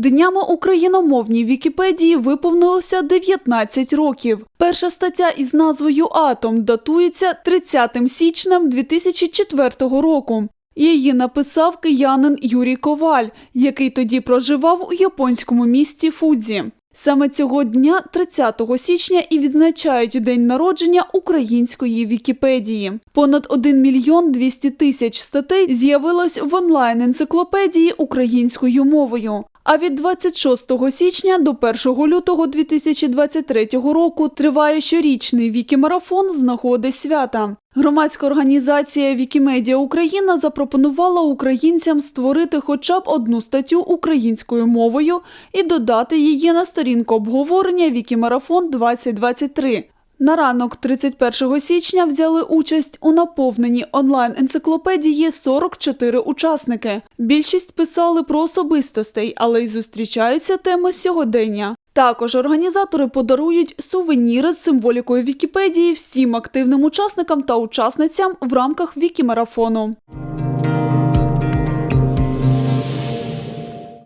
Днями україномовній Вікіпедії виповнилося 19 років. Перша стаття із назвою Атом датується 30 січнем 2004 року. Її написав киянин Юрій Коваль, який тоді проживав у японському місті Фудзі. Саме цього дня, 30 січня, і відзначають день народження української Вікіпедії. Понад 1 мільйон 200 тисяч статей з'явилось в онлайн-енциклопедії українською мовою. А від 26 січня до 1 лютого 2023 року триває щорічний Вікімарафон з нагоди свята. Громадська організація Вікімедія Україна запропонувала українцям створити хоча б одну статтю українською мовою і додати її на сторінку обговорення Вікімарафон 2023. На ранок 31 січня взяли участь у наповненні онлайн-енциклопедії 44 учасники. Більшість писали про особистостей, але й зустрічаються теми сьогодення. Також організатори подарують сувеніри з символікою Вікіпедії всім активним учасникам та учасницям в рамках Вікімарафону.